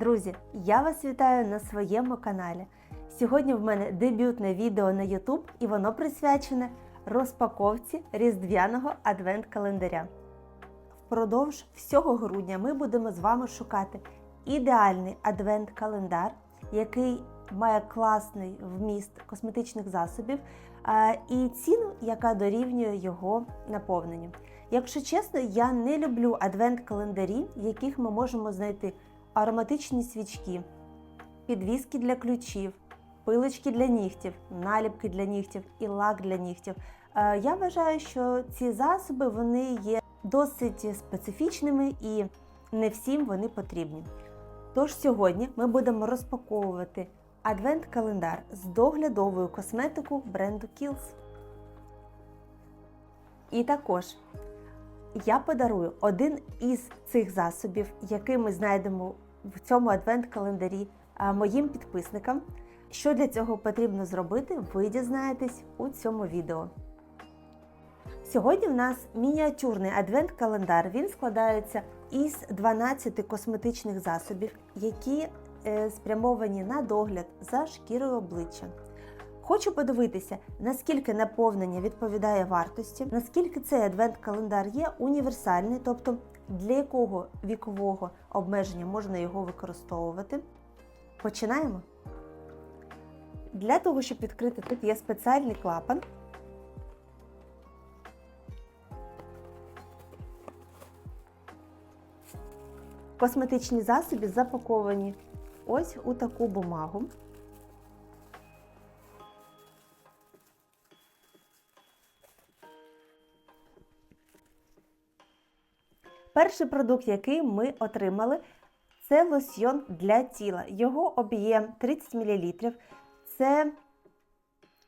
Друзі, я вас вітаю на своєму каналі. Сьогодні в мене дебютне відео на YouTube і воно присвячене розпаковці різдвяного адвент-календаря. Впродовж всього грудня ми будемо з вами шукати ідеальний адвент-календар, який має класний вміст косметичних засобів і ціну, яка дорівнює його наповненню. Якщо чесно, я не люблю адвент-календарі, яких ми можемо знайти ароматичні свічки, підвіски для ключів, пилочки для нігтів, наліпки для нігтів і лак для нігтів. Е, Я вважаю, що ці засоби вони є досить специфічними і не всім вони потрібні. Тож сьогодні ми будемо розпаковувати адвент-календар з доглядовою косметикою бренду Kiehl's. І також я подарую один із цих засобів, який ми знайдемо в цьому адвент-календарі моїм підписникам. Що для цього потрібно зробити, ви дізнаєтесь у цьому відео. Сьогодні в нас мініатюрний адвент-календар. Він складається із 12 косметичних засобів, які е, спрямовані на догляд за шкірою обличчя. Хочу подивитися, наскільки наповнення відповідає вартості, наскільки цей адвент-календар є універсальний, тобто для якого вікового обмеження можна його використовувати. Починаємо. Для того, щоб відкрити, тут є спеціальний клапан. Косметичні засоби запаковані ось у таку бумагу. Перший продукт, який ми отримали, це лосьйон для тіла. Його об'єм 30 мл. Це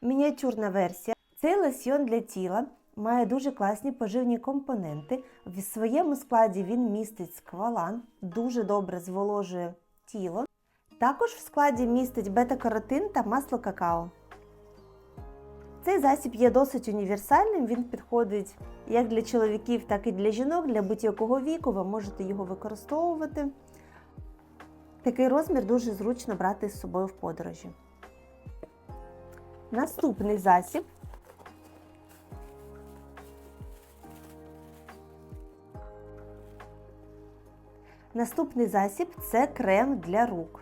мініатюрна версія. Цей лосьйон для тіла має дуже класні поживні компоненти. В своєму складі він містить сквалан, дуже добре зволожує тіло. Також в складі містить бета-каротин та масло какао. Цей засіб є досить універсальним, він підходить як для чоловіків, так і для жінок, для будь-якого віку. Ви можете його використовувати. Такий розмір дуже зручно брати з собою в подорожі. Наступний засіб. Наступний засіб це крем для рук.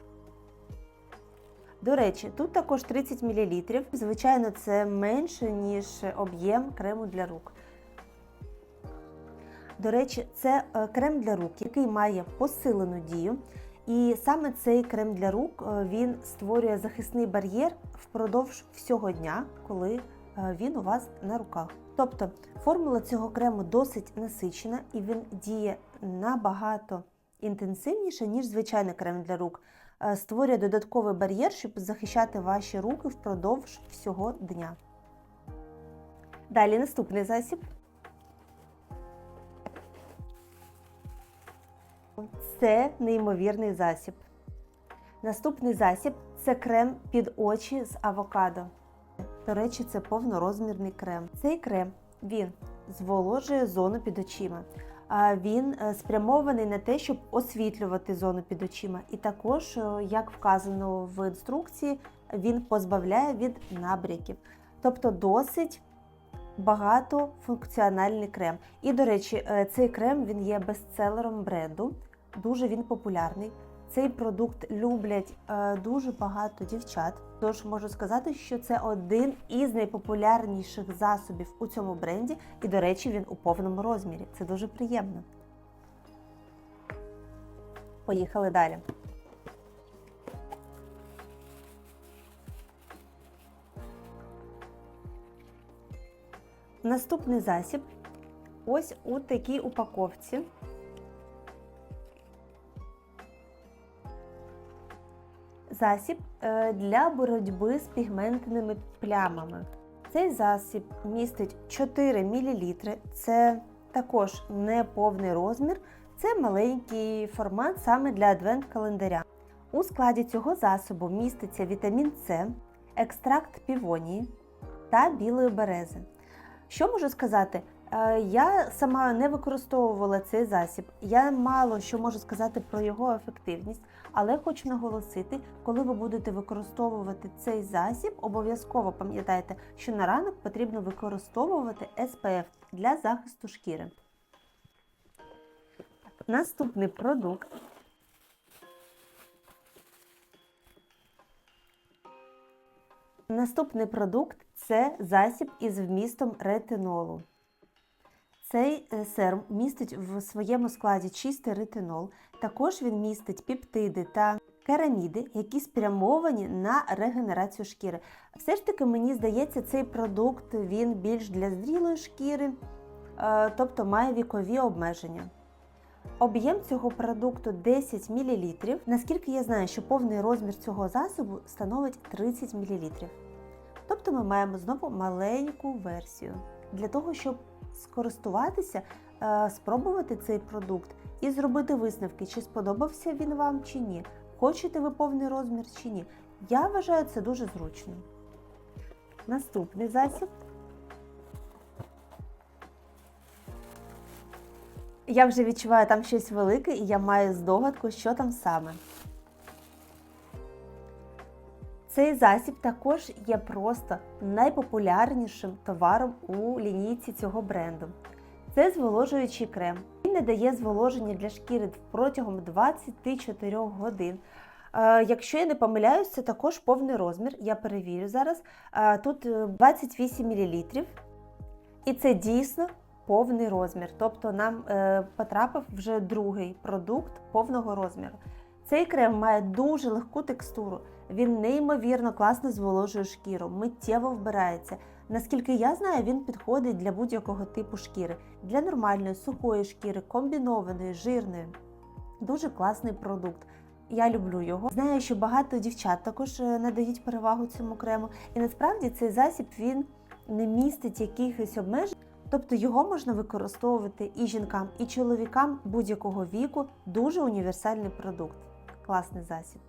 До речі, тут також 30 мл. Звичайно, це менше, ніж об'єм крему для рук. До речі, це е, крем для рук, який має посилену дію. І саме цей крем для рук е, він створює захисний бар'єр впродовж всього дня, коли е, він у вас на руках. Тобто формула цього крему досить насичена і він діє набагато інтенсивніше, ніж звичайний крем для рук. Е, Створює додатковий бар'єр, щоб захищати ваші руки впродовж всього дня. Далі наступний засіб. Це неймовірний засіб. Наступний засіб це крем під очі з авокадо. До речі, це повнорозмірний крем. Цей крем він зволожує зону під очима. Він е, спрямований на те, щоб освітлювати зону під очима. І також, е, як вказано в інструкції, він позбавляє від набряків. Тобто досить багатофункціональний крем. І, до речі, е, цей крем він є бестселером бренду, дуже він популярний. Цей продукт люблять е, дуже багато дівчат. Тож можу сказати, що це один із найпопулярніших засобів у цьому бренді, і, до речі, він у повному розмірі. Це дуже приємно. Поїхали далі. Наступний засіб ось у такій упаковці. Засіб е, для боротьби з пігментними плямами. Цей засіб містить 4 мл. Це також не повний розмір, це маленький формат саме для адвент-календаря. У складі цього засобу міститься вітамін С, екстракт півонії та білої берези. Що можу сказати? Е, Я сама не використовувала цей засіб. Я мало що можу сказати про його ефективність, але хочу наголосити, коли ви будете використовувати цей засіб, обов'язково пам'ятайте, що на ранок потрібно використовувати SPF для захисту шкіри. Наступний продукт. Наступний продукт це засіб із вмістом ретинолу. Цей е, серум містить в своєму складі чистий ретинол. Також він містить пептиди та кераміди, які спрямовані на регенерацію шкіри. Все ж таки, мені здається, цей продукт він більш для зрілої шкіри, е, тобто має вікові обмеження. Об'єм цього продукту 10 мл. Наскільки я знаю, що повний розмір цього засобу становить 30 мл. Тобто ми маємо знову маленьку версію. Для того, щоб скористуватися, е, спробувати цей продукт і зробити висновки, чи сподобався він вам чи ні. Хочете ви повний розмір чи ні. Я вважаю це дуже зручно. Наступний засіб. Я вже відчуваю там щось велике, і я маю здогадку, що там саме. Цей засіб також є просто найпопулярнішим товаром у лінійці цього бренду. Це зволожуючий крем. Він не дає зволоження для шкіри протягом 24 годин. Е, Якщо я не помиляюсь, це також повний розмір. Я перевірю зараз. Е, Тут е, 28 мл. І це дійсно повний розмір. Тобто нам е, потрапив вже другий продукт повного розміру. Цей крем має дуже легку текстуру. Він неймовірно класно зволожує шкіру, миттєво вбирається. Наскільки я знаю, він підходить для будь-якого типу шкіри, для нормальної сухої шкіри, комбінованої, жирної. Дуже класний продукт. Я люблю його. Знаю, що багато дівчат також е, надають перевагу цьому крему. І насправді цей засіб він не містить якихось обмежень. Тобто його можна використовувати і жінкам, і чоловікам будь-якого віку. Дуже універсальний продукт. Класний засіб.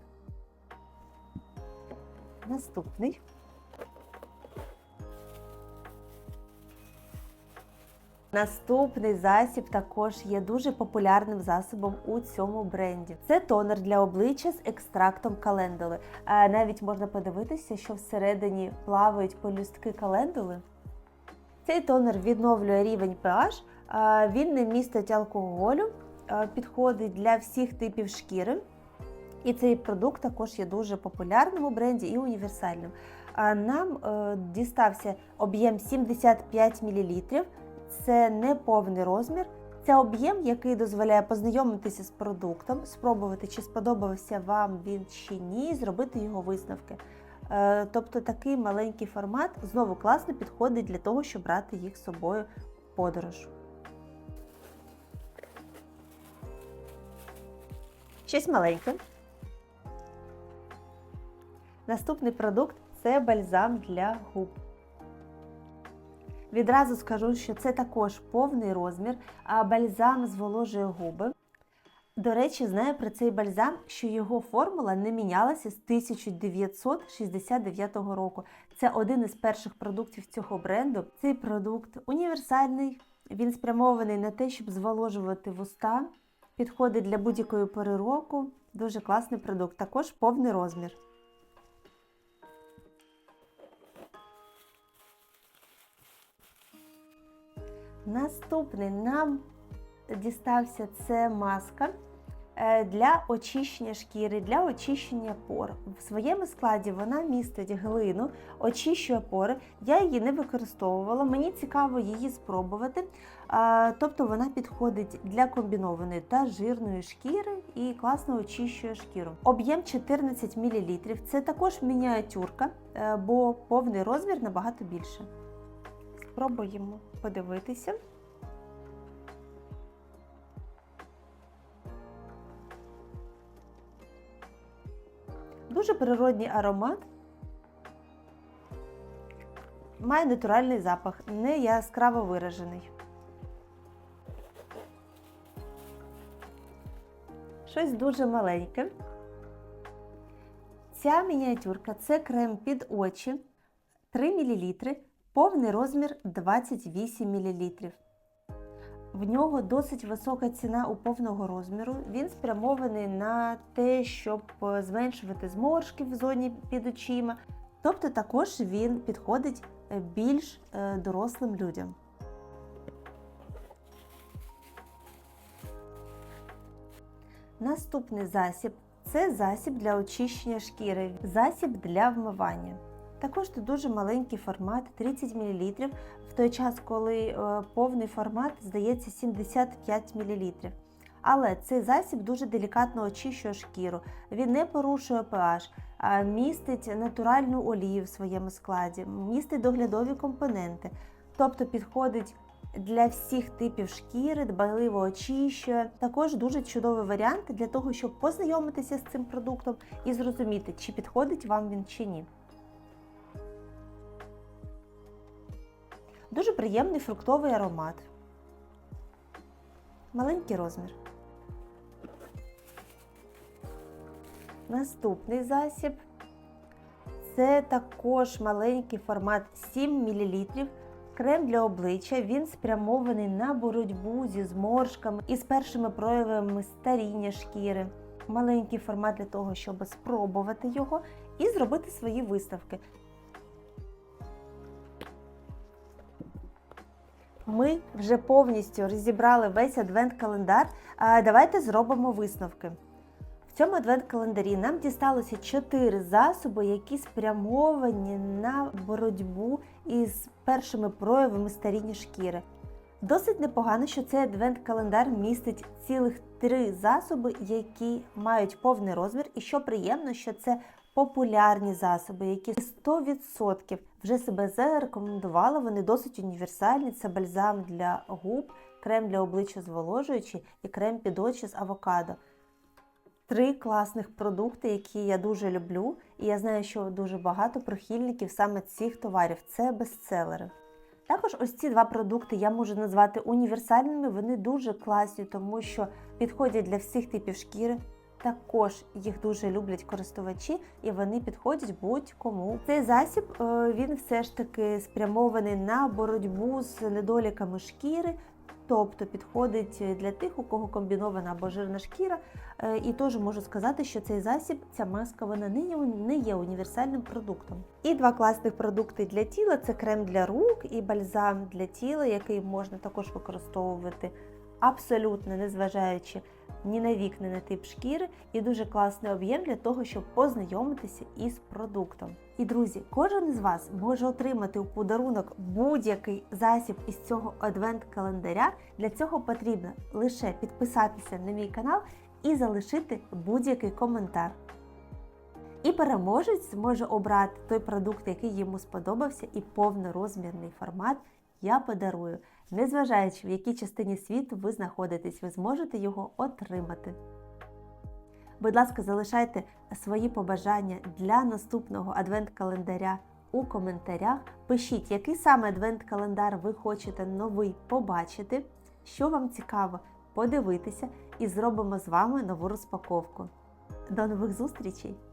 Наступний. Наступний засіб також є дуже популярним засобом у цьому бренді. Це тонер для обличчя з екстрактом календули. Е, Навіть можна подивитися, що всередині плавають полюстки календули. Цей тонер відновлює рівень pH, е, він не містить алкоголю, е, підходить для всіх типів шкіри. І цей продукт також є дуже популярним у бренді і універсальним. Нам е, дістався об'єм 75 мл. Це не повний розмір. Це об'єм, який дозволяє познайомитися з продуктом, спробувати, чи сподобався вам він чи ні, і зробити його висновки. Е, Тобто такий маленький формат знову класно підходить для того, щоб брати їх з собою в подорож. Щось маленьке. Наступний продукт це бальзам для губ. Відразу скажу, що це також повний розмір, а бальзам зволожує губи. До речі, знаю про цей бальзам, що його формула не мінялася з 1969 року. Це один із перших продуктів цього бренду. Цей продукт універсальний, він спрямований на те, щоб зволожувати вуста, підходить для будь-якої пори року. Дуже класний продукт, також повний розмір. Наступний нам дістався це маска е, для очищення шкіри, для очищення пор. В своєму складі вона містить глину, очищує пори. Я її не використовувала, мені цікаво її спробувати. Тобто вона підходить для комбінованої та жирної шкіри і класно очищує шкіру. Об'єм 14 мл. Це також мініатюрка, е, бо повний розмір набагато більше. Спробуємо подивитися. Дуже природній аромат. Має натуральний запах, не яскраво виражений. Щось дуже маленьке. Ця мініатюрка це крем під очі 3 мл, повний розмір 28 мл. В нього досить висока ціна у повного розміру. Він спрямований на те, щоб е, зменшувати зморшки в зоні під очима. Тобто також він підходить е, більш е, дорослим людям. Наступний засіб це засіб для очищення шкіри, засіб для вмивання. Також тут дуже маленький формат 30 мл, в той час, коли е, повний формат здається 75 мл. Але цей засіб дуже делікатно очищує шкіру. Він не порушує pH, містить натуральну олію в своєму складі, містить доглядові компоненти, тобто підходить для всіх типів шкіри, дбайливо очищує. Також дуже чудовий варіант для того, щоб познайомитися з цим продуктом і зрозуміти, чи підходить вам він чи ні. Дуже приємний фруктовий аромат. Маленький розмір. Наступний засіб це також маленький формат 7 мл. Крем для обличчя він спрямований на боротьбу зі зморшками і з першими проявами старіння шкіри. Маленький формат для того, щоб спробувати його і зробити свої виставки. Ми вже повністю розібрали весь адвент-календар. А Давайте зробимо висновки. В цьому адвент-календарі нам дісталося 4 засоби, які спрямовані на боротьбу із першими проявами старіння шкіри. Досить непогано, що цей адвент-календар містить цілих три засоби, які мають повний розмір, і що приємно, що це популярні засоби, які 100% вже себе зарекомендували. Вони досить універсальні. Це бальзам для губ, крем для обличчя зволожуючий і крем під очі з авокадо. Три класних продукти, які я дуже люблю, і я знаю, що дуже багато прихильників саме цих товарів це бестселери. Також ось ці два продукти я можу назвати універсальними, вони дуже класні, тому що підходять для всіх типів шкіри. Також їх дуже люблять користувачі, і вони підходять будь-кому. Цей засіб е, він все ж таки спрямований на боротьбу з недоліками шкіри, тобто підходить для тих, у кого комбінована або жирна шкіра. Е, І теж можу сказати, що цей засіб, ця маска, вона не не є універсальним продуктом. І два класних продукти для тіла це крем для рук і бальзам для тіла, який можна також використовувати абсолютно незважаючи ні на вік, ні на тип шкіри, і дуже класний об'єм для того, щоб познайомитися із продуктом. І друзі, кожен із вас може отримати у подарунок будь-який засіб із цього адвент-календаря. Для цього потрібно лише підписатися на мій канал і залишити будь-який коментар. І переможець зможе обрати той продукт, який йому сподобався, і повнорозмірний формат я подарую. Незважаючи, в якій частині світу ви знаходитесь, ви зможете його отримати. Будь ласка, залишайте свої побажання для наступного адвент-календаря у коментарях. Пишіть, який саме адвент-календар ви хочете новий побачити, що вам цікаво подивитися, і зробимо з вами нову розпаковку. До нових зустрічей!